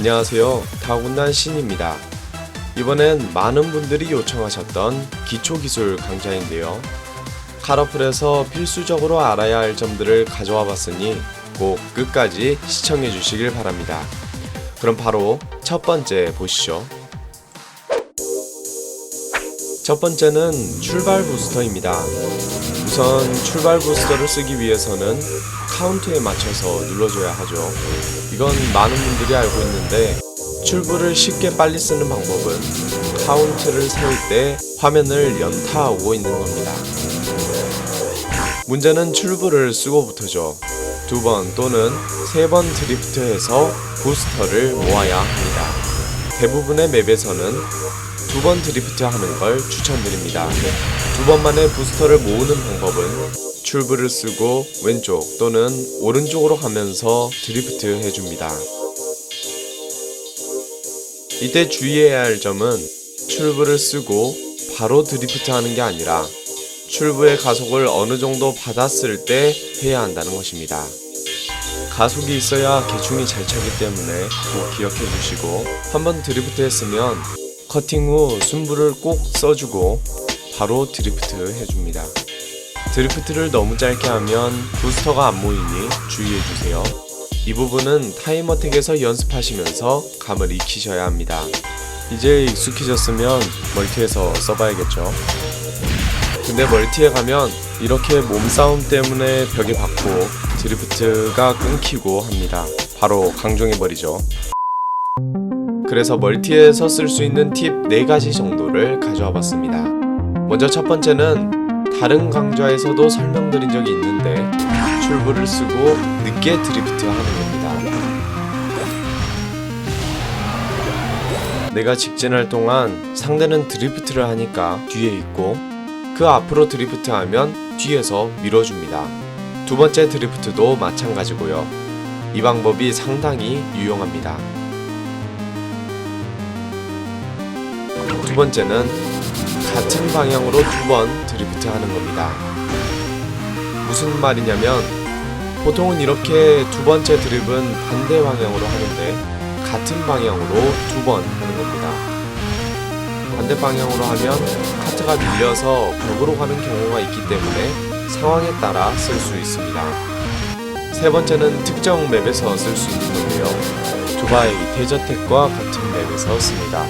안녕하세요. 타군난 신입니다. 이번엔 많은 분들이 요청하셨던 기초기술 강좌인데요. 카러플에서 필수적으로 알아야 할 점들을 가져와 봤으니 꼭 끝까지 시청해 주시길 바랍니다. 그럼 바로 첫 번째 보시죠. 첫 번째는 출발 부스터입니다. 우선 출발 부스터를 쓰기 위해서는 카운트에 맞춰서 눌러줘야 하죠. 이건 많은 분들이 알고 있는데 출구를 쉽게 빨리 쓰는 방법은 카운트를 세울 때 화면을 연타하고 있는 겁니다. 문제는 출구를 쓰고부터죠. 두 번 또는 세 번 드리프트해서 부스터를 모아야 합니다. 대부분의 맵에서는 두 번 드리프트 하는 걸 추천드립니다. 두 번 만에 부스터를 모으는 방법은 출구를 쓰고 왼쪽 또는 오른쪽으로 가면서 드리프트 해줍니다. 이때 주의해야 할 점은 출구를 쓰고 바로 드리프트 하는 게 아니라 출구의 가속을 어느 정도 받았을 때 해야 한다는 것입니다. 가속이 있어야 개충이 잘 차기 때문에 꼭 기억해 주시고 한번 드리프트 했으면 커팅 후 순부를 꼭 써주고 바로 드리프트 해줍니다. 드리프트를 너무 짧게 하면 부스터가 안 모이니 주의해 주세요. 이 부분은 타임어택에서 연습하시면서 감을 익히셔야 합니다. 이제 익숙해졌으면 멀티에서 써봐야겠죠. 근데 멀티에 가면 이렇게 몸싸움 때문에 벽에 박고 드리프트가 끊기고 합니다. 바로 강종해버리죠. 그래서 멀티에서 쓸 수 있는 팁 4가지 정도를 가져와 봤습니다. 먼저 첫 번째는 다른 강좌에서도 설명드린 적이 있는데 출구를 쓰고 늦게 드리프트 하는 겁니다. 내가 직진할 동안 상대는 드리프트를 하니까 뒤에 있고 그 앞으로 드리프트 하면 뒤에서 밀어줍니다. 두 번째 드리프트도 마찬가지고요. 이 방법이 상당히 유용합니다. 두 번째는 같은 방향으로 두 번 드리프트 하는 겁니다. 무슨 말이냐면 보통은 이렇게 두 번째 드립은 반대 방향으로 하는데 같은 방향으로 두 번 하는 겁니다. 반대 방향으로 하면 카트가 밀려서 벽으로 가는 경우가 있기 때문에 상황에 따라 쓸 수 있습니다. 세 번째는 특정 맵에서 쓸 수 있는 건데요. 두바이 대저택과 같은 맵에서 씁니다.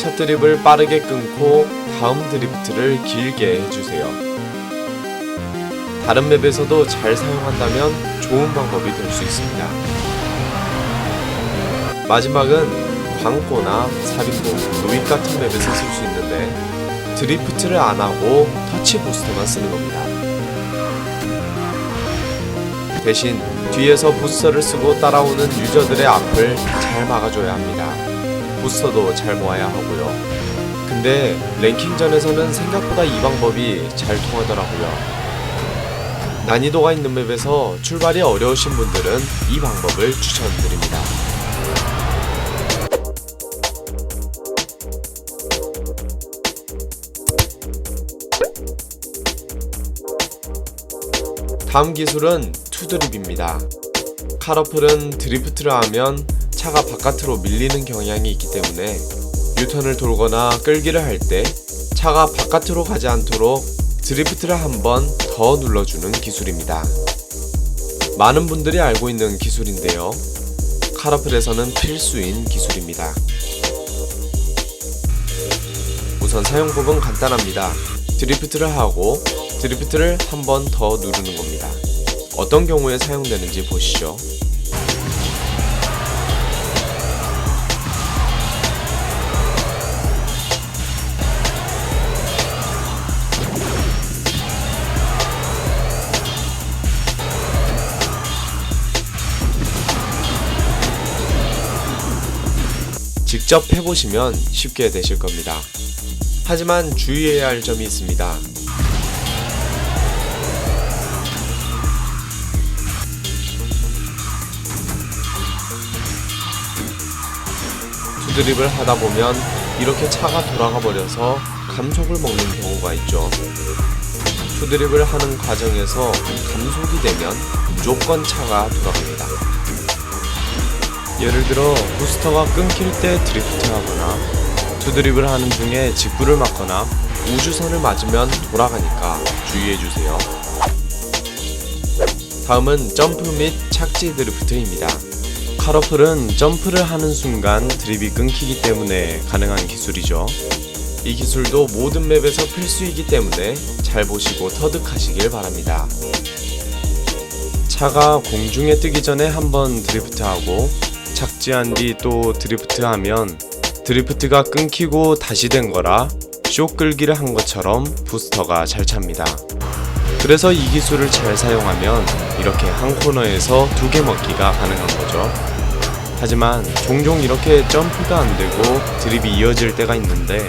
첫 드립을 빠르게 끊고 다음 드리프트를 길게 해주세요. 다른 맵에서도 잘 사용한다면 좋은 방법이 될 수 있습니다. 마지막은 광고나 삽입고, 노익 같은 맵에서 쓸 수 있는데 드리프트를 안 하고 터치 부스터만 쓰는 겁니다. 대신 뒤에서 부스터를 쓰고 따라오는 유저들의 앞을 잘 막아줘야 합니다. 부스터도 잘 모아야 하고요. 근데 랭킹전에서는 생각보다 이 방법이 잘 통하더라고요. 난이도가 있는 맵에서 출발이 어려우신 분들은 이 방법을 추천드립니다. 다음 기술은 투드립입니다. 카러플은 드리프트를 하면 차가 바깥으로 밀리는 경향이 있기 때문에 유턴을 돌거나 끌기를 할 때 차가 바깥으로 가지 않도록 드리프트를 한 번 더 눌러주는 기술입니다. 많은 분들이 알고 있는 기술인데요. 카러플에서는 필수인 기술입니다. 우선 사용법은 간단합니다. 드리프트를 하고 드리프트를 한 번 더 누르는 겁니다. 어떤 경우에 사용되는지 보시죠. 직접 해보시면 쉽게 되실 겁니다. 하지만 주의해야 할 점이 있습니다. 투드립을 하다 보면 이렇게 차가 돌아가 버려서 감속을 먹는 경우가 있죠. 투드립을 하는 과정에서 감속이 되면 무조건 차가 돌아갑니다. 예를 들어 부스터가 끊길 때 드리프트하거나 투드립을 하는 중에 직구를 맞거나 우주선을 맞으면 돌아가니까 주의해주세요. 다음은 점프 및 착지 드리프트입니다. 카러플은 점프를 하는 순간 드립이 끊기기 때문에 가능한 기술이죠. 이 기술도 모든 맵에서 필수이기 때문에 잘 보시고 터득하시길 바랍니다. 차가 공중에 뜨기 전에 한번 드리프트하고 착지한 뒤 또 드리프트하면 드리프트가 끊기고 다시 된 거라 쇼 끌기를 한 것처럼 부스터가 잘 찹니다. 그래서 이 기술을 잘 사용하면 이렇게 한 코너에서 두 개 먹기가 가능한 거죠. 하지만 종종 이렇게 점프가 안 되고 드립이 이어질 때가 있는데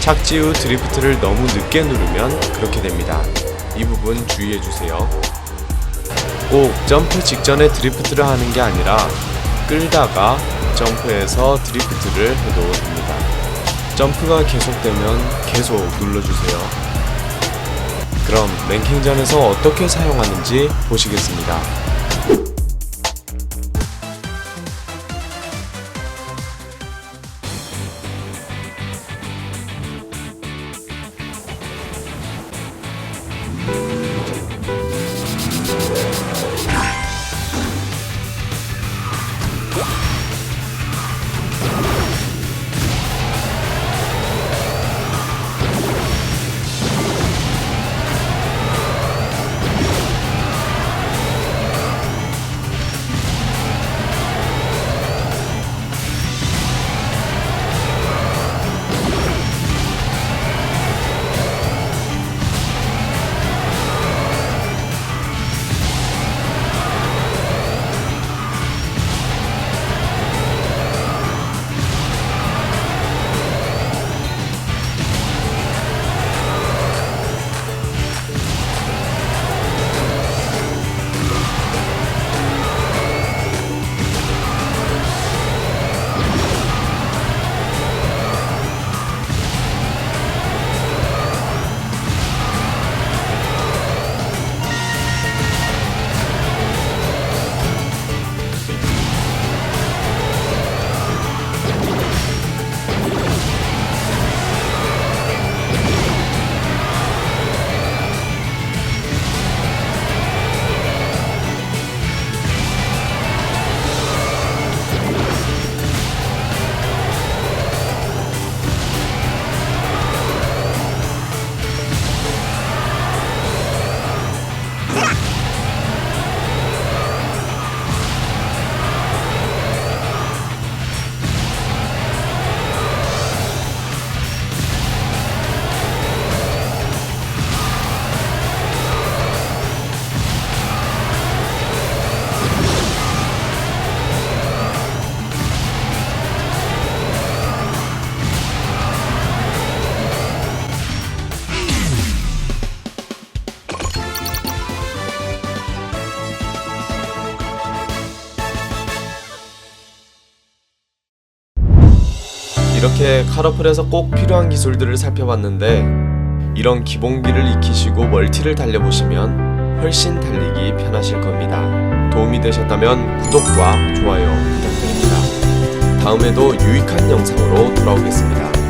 착지 후 드리프트를 너무 늦게 누르면 그렇게 됩니다. 이 부분 주의해 주세요. 꼭 점프 직전에 드리프트를 하는 게 아니라 끌다가 점프해서 드리프트를 해도 됩니다. 점프가 계속되면 계속 눌러주세요. 그럼 랭킹전에서 어떻게 사용하는지 보시겠습니다. 이렇게 카러플에서 꼭 필요한 기술들을 살펴봤는데 이런 기본기를 익히시고 멀티를 달려보시면 훨씬 달리기 편하실 겁니다. 도움이 되셨다면 구독과 좋아요 부탁드립니다. 다음에도 유익한 영상으로 돌아오겠습니다.